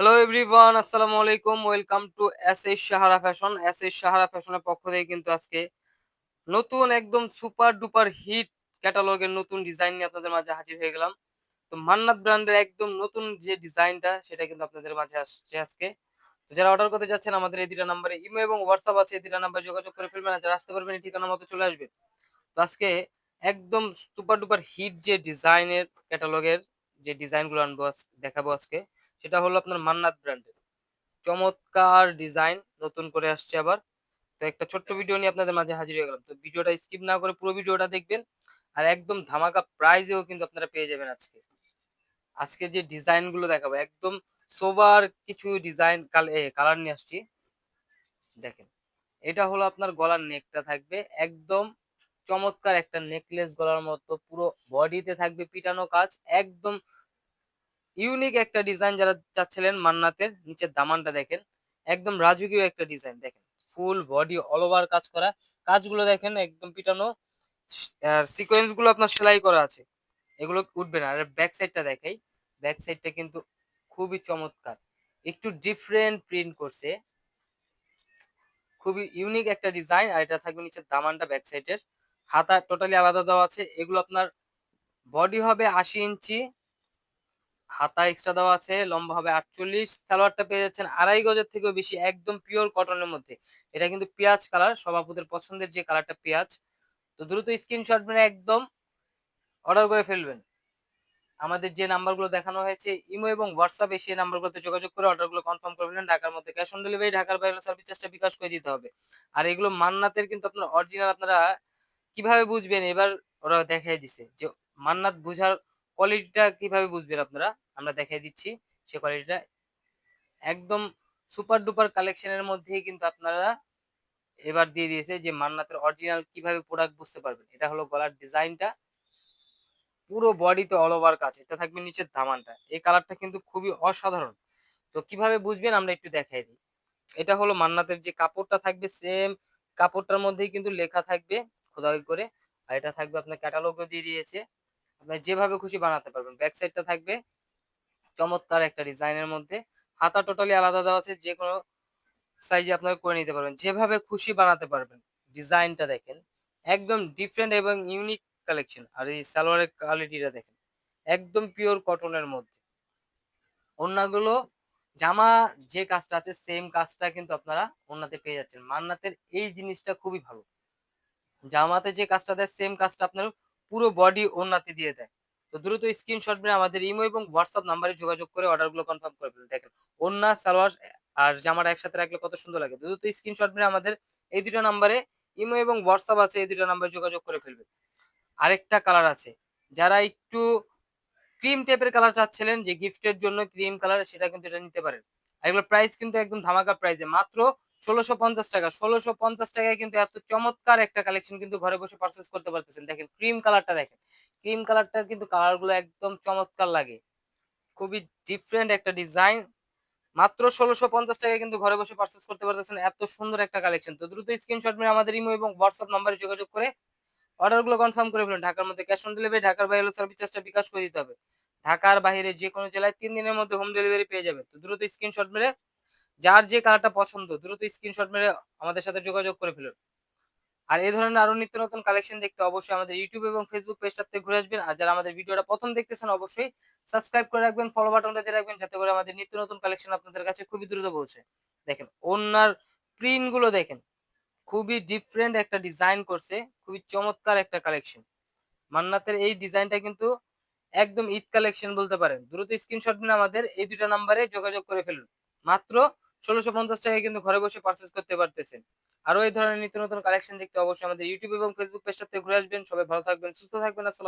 Hello everyone আসসালামু আলাইকুম welcome to S S Sahara fashion S S Sahara ফ্যাশনের পক্ষ থেকে কিন্তু আজকে নতুন একদম সুপার ডুপার হিট ক্যাটালগের নতুন ডিজাইন নিয়ে আপনাদের মাঝে হাজির হয়ে গেলাম। তো মান্নাত ব্র্যান্ডের একদম নতুন যে ডিজাইনটা সেটা কিন্তু আপনাদের মাঝে আসছে আজকে। তো যারা অর্ডার করতে যাচ্ছেন, আমাদের এই দুটা নাম্বারে ইমো এবং হোয়াটসঅ্যাপ আছে, এই দুটা নাম্বারে যোগাযোগ করে ফেলবেন যারা আসতে পারবেন, এই ঠিকানা মতো চলে আসবে তো আজকে একদম সুপার ডুপার হিট যে ডিজাইনের ক্যাটালগের যে ডিজাইনগুলো আনব দেখাবো আজকে। সেটা হলো আপনার মান্নাত ব্র্যান্ডের। চমৎকার ডিজাইন, নতুন করে আসছে আবার। তো একটা ছোট্ট ভিডিও নিয়ে আপনাদের মাঝে হাজির হয়ে গেলাম। তো ভিডিওটা স্কিপ না করে পুরো ভিডিওটা দেখবেন। আর একদম ধামাকা প্রাইজেও কিন্তু আপনারা পেয়ে যাবেন আজকে। আজকে যে ডিজাইনগুলো দেখাবো, একদম সোবার কিছু ডিজাইন কালার নিয়ে আসছি। দেখেন, এটা হলো আপনার গলার নেকটা থাকবে। একদম চমৎকার একটা নেকলেস গলার মতো পুরো বডিতে থাকবে পিটানো কাজ। একদম ইউনিক একটা ডিজাইন যারা চাচ্ছিলেন মান্নাতের, নিচের দামানটা দেখেন, একদম রাজকীয় একটা ডিজাইন দেখেন। ফুল বডি অল ওভার কাজ করা। কাজগুলো দেখেন একদম পিটানো, আর সিকোয়েন্সগুলো আপনার সেলাই করা আছে। এগুলো উঠবে না। আর ব্যাক সাইডটা দেখাই। ব্যাক সাইডটা কিন্তু খুবই চমৎকার। একটু ডিফারেন্ট প্রিন্ট করছে। খুবই ইউনিক একটা ডিজাইন আর এটা থাকবে নিচের দামানটা ব্যাক সাইডের হাতা টোটালি আলাদা দেওয়া আছে। এগুলো আপনার বডি হবে আশি ইঞ্চি। হাতা এক্সট্রা দেওয়া আছে, লম্বা হবে আটচল্লিশ। সালোয়ারটা পেয়ে যাচ্ছেন আড়াই গজের থেকেও বেশি, একদম পিওর কটনের মধ্যে। এটা কিন্তু পেঁয়াজ কালার সভাপতির পছন্দের যে কালারটা পেঁয়াজ। তো দ্রুত স্ক্রিনশট মেরে একদম অর্ডার করে ফেলবেন। আমাদের যে নাম্বারগুলো দেখানো হয়েছে, ইমো এবং হোয়াটসঅ্যাপে সেই নাম্বারগুলোতে যোগাযোগ করে অর্ডারগুলো কনফার্ম করে ফেলেন ঢাকার মধ্যে ক্যাশ অন ডেলিভারি ঢাকার বাইরে সার্ভিস চার্জটা বিকাশ করে দিতে হবে। আর এগুলো মান্নাতের কিন্তু আপনার অরিজিনাল আপনারা কীভাবে বুঝবেন? এবার ওরা দেখাই দিছে যে মান্নাত বুঝার কোয়ালিটিটা কীভাবে বুঝবেন আপনারা? আমরা দেখাই দিচ্ছি সে কোয়ালিটিটা একদম সুপার ডুপার কালেকশনের মধ্যেই কিন্তু আপনারা এবার দিয়ে দিয়েছে যে মান্নাতের অরিজিনাল কীভাবে প্রোডাক্ট বুঝতে পারবেন। এটা হলো গলার ডিজাইনটা পুরো বডিতে অল ওভার কাজ। এটা থাকবে নিচের ধামানটা। এই কালারটা কিন্তু খুবই অসাধারণ। তো কীভাবে বুঝবেন আমরা একটু দেখাই দিই। এটা হলো মান্নাতের যে কাপড়টা থাকবে সেম কাপড়টার মধ্যেই কিন্তু লেখা থাকবে, খোদাই করে। আর এটা থাকবে আপনার ক্যাটালগও দিয়ে দিয়েছে। আপনার যেভাবে খুশি বানাতে পারবেন। ব্যাক সাইডটা থাকবে চমৎকার একটা ডিজাইনের মধ্যে। হাতা টোটালি আলাদা দেওয়া আছে, যে কোনো সাইজে আপনারা করে নিতে পারবেন। যেভাবে খুশি বানাতে পারবেন, ডিজাইনটা দেখেন। একদম ডিফারেন্ট এবং ইউনিক কালেকশন আর এই সালোয়ারের কোয়ালিটিটা দেখেন। একদম পিওর কটনের মধ্যে। অন্যগুলো, জামা যে কাজটা আছে সেম কাজটা কিন্তু আপনারা ওনাতে পেয়ে যাচ্ছেন। মান্নাতের এই জিনিসটা খুবই ভালো। জামাতে যে কাজটা দেয় সেম কাজটা আপনার পুরো বডি ওনাতে দিয়ে দেয়। তো দ্রুত স্ক্রিনশট মেরে আমাদের ইমো এবং হোয়াটসঅ্যাপ নাম্বারে যোগাযোগ করে অর্ডারগুলো কনফার্ম করে ফেলুন। দেখেন ওন্না সালোয়ার আর জামাটা একসাথে রাখলে কত সুন্দর লাগে। দ্রুত স্ক্রিনশট মেরে আমাদের এই দুটো নাম্বারে ইমো এবং হোয়াটসঅ্যাপ আছে, এই দুটো নাম্বারে যোগাযোগ করে ফেলবে আরেকটা কালার আছে, যারা একটু ক্রিম টাইপের কালার চাচ্ছিলেন, যে গিফটের জন্য ক্রিম কালার সেটা কিন্তু এটা নিতে পারেন। আর এগুলোর প্রাইস কিন্তু একদম ধামাকা প্রাইসে মাত্র ষোলোশো পঞ্চাশ টাকা। ষোলোশো পঞ্চাশ টাকায় কিন্তু এত চমৎকার একটা কালেকশন কিন্তু ঘরে বসে পারচেস করতে পারতেছেন। দেখেন ক্রিম কালারটা দেখেন। ক্রিম কালারটার কিন্তু কালারগুলো একদম চমৎকার লাগে। খুবই ডিফারেন্ট একটা ডিজাইন মাত্র ষোলোশো পঞ্চাশ টাকায় কিন্তু ঘরে বসে পারচেস করতে পারতেছেন এত সুন্দর একটা কালেকশন তো দ্রুত স্ক্রিনশট মেরে আমাদের ইমো এবং হোয়াটসঅ্যাপ নাম্বারে যোগাযোগ করে অর্ডারগুলো কনফার্ম করে ফেলুন। ঢাকার মধ্যে ক্যাশ অন ডেলিভারি ঢাকার বাইরে সার্ভিস বিকাশ করে দিতে হবে। ঢাকার বাইরে যে কোনো জেলায় তিন দিনের মধ্যে হোম ডেলিভারি পেয়ে যাবে তো দ্রুত স্ক্রিনশট মেরে যার যে কালারটা পছন্দ, দ্রুত স্ক্রিনশট মেরে আমাদের সাথে যোগাযোগ করে ফেলুন। আর এই ধরনের আরও নিত্য নতুন কালেকশন দেখতে অবশ্যই আমাদের ইউটিউব এবং ফেসবুক পেজটাতে ঘুরে আসবেন। আর যারা আমাদের ভিডিওটা প্রথম দেখতেছেন, অবশ্যই সাবস্ক্রাইব করে রাখবেন ফলো বাটনটা দিয়ে রাখবেন, যাতে করে আমাদের নিত্য নতুন কালেকশন আপনাদের কাছে খুবই দ্রুত পৌঁছে। দেখেন ওনার প্রিন্টগুলো দেখেন, খুবই ডিফারেন্ট একটা ডিজাইন করছে, খুবই চমৎকার একটা কালেকশন মান্নাতের এই ডিজাইনটা কিন্তু একদম ঈদ কালেকশন বলতে পারেন। দ্রুত স্ক্রিনশট নিন আমাদের এই দুটা নাম্বারে যোগাযোগ করে ফেলুন। মাত্র ষোলোশো পঞ্চাশ টাকায় কিন্তু ঘরে বসে পারচেস করতে পারতেছেন। আরও এই ধরনের নিত্য নতুন কালেকশন দেখতে অবশ্যই আমাদের ইউটিউব এবং ফেসবুক পেজটাতে ঘুরে আসবেন। সবাই ভালো থাকবেন, সুস্থ থাকবেন। আসসালাম